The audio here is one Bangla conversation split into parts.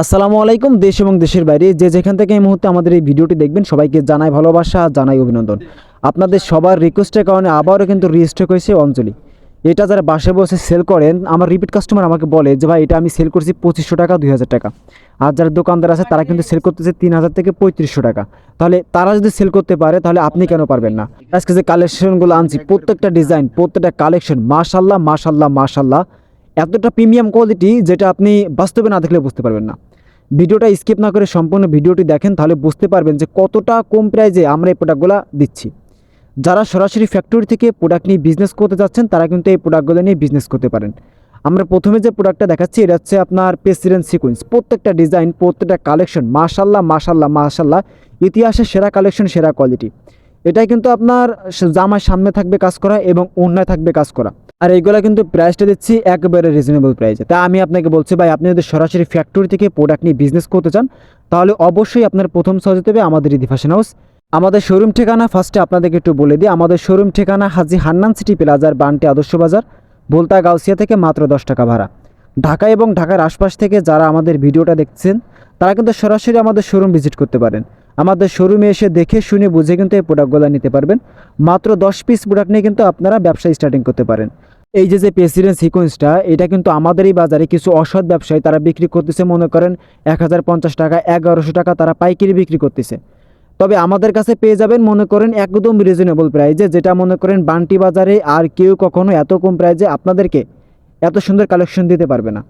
আসসালামু আলাইকুম, দেশ এবং দেশের বাইরে যে যেখান থেকে এই মুহূর্তে আমাদের এই ভিডিওটি দেখবেন, সবাইকে জানাই ভালোবাসা, জানাই অভিনন্দন। আপনাদের সবার রিকোয়েস্টের কারণে আবারও কিন্তু রিস্টক হয়েছে অঞ্জলি। এটা যারা বাসে বসে সেল করেন, আমার রিপিট কাস্টমার আমাকে বলে যে, ভাই, এটা আমি সেল করছি পঁচিশশো টাকা, দুই হাজার টাকা। আর যারা দোকানদার আছে, তারা কিন্তু সেল করতেছে তিন হাজার থেকে পঁয়ত্রিশশো টাকা। তাহলে তারা যদি সেল করতে পারে, তাহলে আপনি কেন পারবেন না? আজকে যে কালেকশনগুলো আনছি, প্রত্যেকটা ডিজাইন প্রত্যেকটা কালেকশন মাশাল্লাহ মাশাল্লাহ মাশাল্লাহ। এতটা প্রিমিয়াম কোয়ালিটি যেটা আপনি বাস্তবে না দেখলে বুঝতে পারবেন না। ভিডিওটা স্কিপ না করে সম্পূর্ণ ভিডিওটি দেখেন, তাহলে বুঝতে পারবেন যে কতটা কম প্রাইজে আমরা এই প্রোডাক্টগুলো দিচ্ছি। যারা সরাসরি ফ্যাক্টরি থেকে প্রোডাক্ট নিয়ে বিজনেস করতে যাচ্ছেন, তারা কিন্তু এই প্রোডাক্টগুলো নিয়ে বিজনেস করতে পারেন। আমরা প্রথমে যে প্রোডাক্টটা দেখাচ্ছি, এটা হচ্ছে আপনার প্রেসিডেন্ট সিকুয়েন্স প্রত্যেকটা ডিজাইন প্রত্যেকটা কালেকশন মাশাল্লাহ মাশাল্লাহ মাশাল্লাহ ইতিহাসের সেরা কালেকশন সেরা কোয়ালিটি এটাই কিন্তু আপনার জামার সামনে থাকবে কাজ করা এবং অন্যায় থাকবে কাজ করা। আর এইগুলো কিন্তু প্রাইসটা দিচ্ছি একেবারে রিজনেবল প্রাইসে তা আমি আপনাকে বলছি ভাই, আপনি যদি সরাসরি ফ্যাক্টরি থেকে প্রোডাক্ট নিয়ে বিজনেস করতে চান, তাহলে অবশ্যই আপনার প্রথম সহজ হবে আমাদের ইদি ফ্যাশন হাউস আমাদের শোরুম ঠিকানা ফার্স্টে আপনাদেরকে একটু বলে দিই। আমাদের শোরুম ঠিকানা হাজি হান্নান সিটি প্লাজার বান্টি আদর্শ বাজার বলতা গাউসিয়া থেকে মাত্র দশ টাকা ভাড়া। ঢাকা এবং ঢাকার আশপাশ থেকে যারা আমাদের ভিডিওটা দেখছেন, তারা কিন্তু সরাসরি আমাদের শোরুম ভিজিট করতে পারেন। আমাদের শোরুমে এসে দেখে, শুনে, বুঝে কিন্তু এই প্রোডাক্টগুলো নিতে পারবেন। মাত্র দশ পিস প্রোডাক্ট নিয়ে কিন্তু আপনারা ব্যবসা স্টার্টিং করতে পারেন। এই যে যে প্রেসিডেন্ট সিকোয়েন্সটা এটা কিন্তু আমাদেরই বাজারে কিছু অসৎ ব্যবসায়ী তারা বিক্রি করতেছে, মনে করেন এক হাজার পঞ্চাশ টাকা, এগারোশো টাকা তারা পাইকারি বিক্রি করতেছে। তবে আমাদের কাছে পেয়ে যাবেন, মনে করেন, একদম রিজনেবল প্রাইজে যেটা মনে করেন বান্টি বাজারে আর কেউ কখনো এত কম প্রাইজে আপনাদেরকে এত সুন্দর কালেকশন দিতে পারবে না।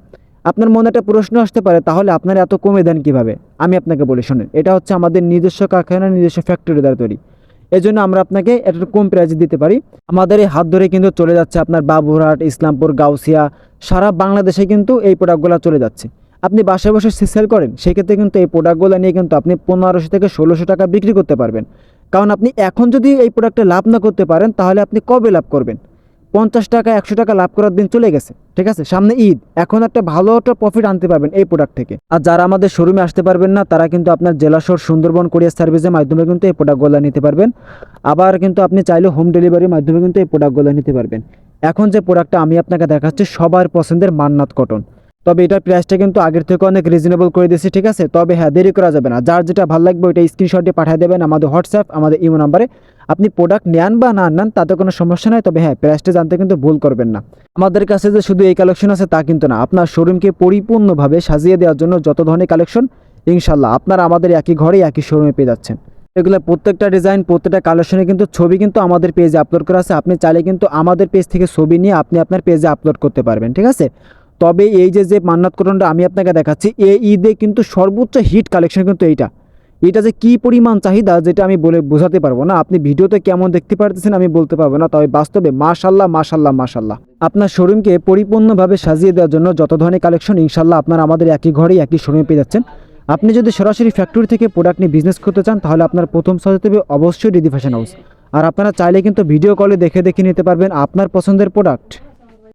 আপনার মনে একটা প্রশ্ন আসতে পারে, তাহলে আপনারা এত কমে দেন কীভাবে? আমি আপনাকে বলি, শোনেন, এটা হচ্ছে আমাদের নিজস্ব কারখানা, নিজস্ব ফ্যাক্টরি দ্বারা তৈরি। এই জন্য আমরা আপনাকে একটা কম প্রাইজে দিতে পারি। আমাদের এই হাত ধরে কিন্তু চলে যাচ্ছে আপনার বাবুরহাট, ইসলামপুর, গাউসিয়া, সারা বাংলাদেশে কিন্তু এই প্রোডাক্টগুলো চলে যাচ্ছে। আপনি বাসায় বসে সেল করেন, সেক্ষেত্রে কিন্তু এই প্রোডাক্টগুলো নিয়ে কিন্তু আপনি পনেরোশো থেকে ষোলোশো টাকা বিক্রি করতে পারবেন। কারণ আপনি এখন যদি এই প্রোডাক্টে লাভ না করতে পারেন, তাহলে আপনি কবে লাভ করবেন? পঞ্চাশ টাকা, একশো টাকা লাভ করার দিন চলে গেছে, ঠিক আছে? সামনে ঈদ, এখন একটা ভালো একটা প্রফিট আনতে পারবেন এই প্রোডাক্ট থেকে। আর যারা আমাদের শোরুমে আসতে পারবেন না, তারা কিন্তু আপনার জেলাশোর সুন্দরবন কোরিয়ার সার্ভিসের মাধ্যমে কিন্তু এই প্রোডাক্টগুলো নিতে পারবেন। আবার কিন্তু আপনি চাইলে হোম ডেলিভারির মাধ্যমে কিন্তু এই প্রোডাক্টগুলো নিতে পারবেন। এখন যে প্রোডাক্টটা আমি আপনাকে দেখাচ্ছি, সবার পছন্দের মান্নাত কটন তবে এটার প্রাইসটা কিন্তু আগের থেকে অনেক রিজনেবল করে দিয়েছে, ঠিক আছে? তবে হ্যাঁ দেরি করা যাবে না। যার যেটা ভালো লাগবে ওইটা স্ক্রিনশট দিয়ে পাঠিয়ে দেবেন আমাদের হোয়াটসঅ্যাপ আমাদের ইমো নাম্বারে আপনি প্রোডাক্ট নেন বা না নেন, তাতে কোনো সমস্যা নয় তবে হ্যাঁ প্রাইসটা জানতে কিন্তু ভুল করবেন না। আমাদের কাছে যে শুধু এই কালেকশন আছে, তা কিন্তু না। আপনার শোরুমকে পরিপূর্ণভাবে সাজিয়ে দেওয়ার জন্য যত ধরনের কালেকশন ইনশাল্লাহ আপনারা আমাদের একই ঘরে একই শোরুমে পেয়ে যাচ্ছেন। এগুলো প্রত্যেকটা ডিজাইন প্রত্যেকটা কালেকশনে কিন্তু ছবি কিন্তু আমাদের পেজে আপলোড করা আছে। আপনি চাইলে কিন্তু আমাদের পেজ থেকে ছবি নিয়ে আপনি আপনার পেজে আপলোড করতে পারবেন, ঠিক আছে? তবে এই যে যে মান্নাত কটনটা আমি আপনাকে দেখাচ্ছি এই ঈদে কিন্তু সর্বোচ্চ হিট কালেকশন কিন্তু এইটা। এটা যে কি পরিমাণ চাহিদা যেটা আমি বলে বোঝাতে পারব না। আপনি ভিডিওতে কেমন দেখতে পারতেছেন আমি বলতে পারব না, তবে বাস্তবে মাশাল্লাহ মাশাল্লাহ মাশাল্লাহ আপনার শোরুমকে পরিপূর্ণভাবে সাজিয়ে দেওয়ার জন্য যত ধরনের কালেকশন ইনশাল্লাহ আপনার আমাদের একই ঘরেই, একই শোরুমে পেয়ে যাচ্ছেন। আপনি যদি সরাসরি ফ্যাক্টরি থেকে প্রোডাক্ট নিয়ে বিজনেস করতে চান, তাহলে আপনার প্রথম সহজে হবে অবশ্যই ডিডি ফ্যাশন হাউস আর আপনারা চাইলে কিন্তু ভিডিও কলে দেখে দেখে নিতে পারবেন আপনার পছন্দের প্রোডাক্ট